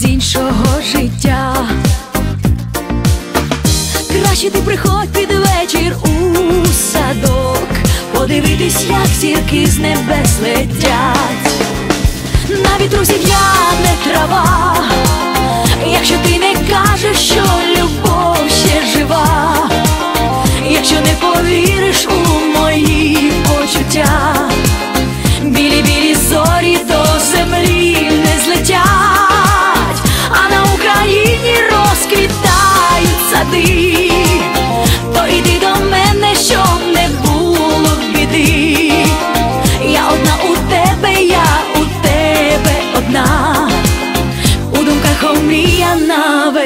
з іншого життя. Краще ти приходь під вечір у садок, подивитись, як зірки з небес летять. Навіть друзів я не трава, якщо ти не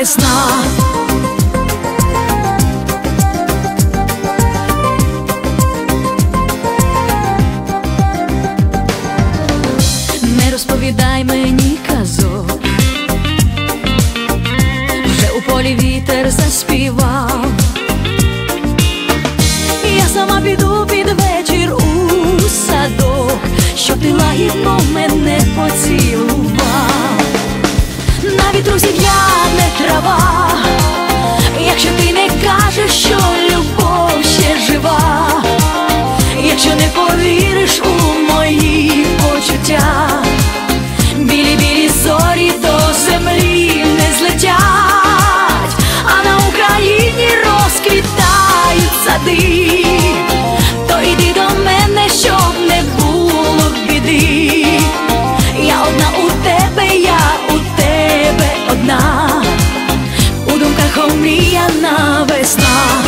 весна. Не розповідай мені казок, вже у полі вітер заспівав. Я сама піду під весна.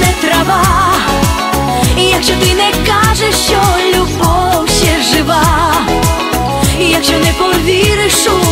на трава, якщо ти не кажеш, що любов ще жива, якщо не повіриш у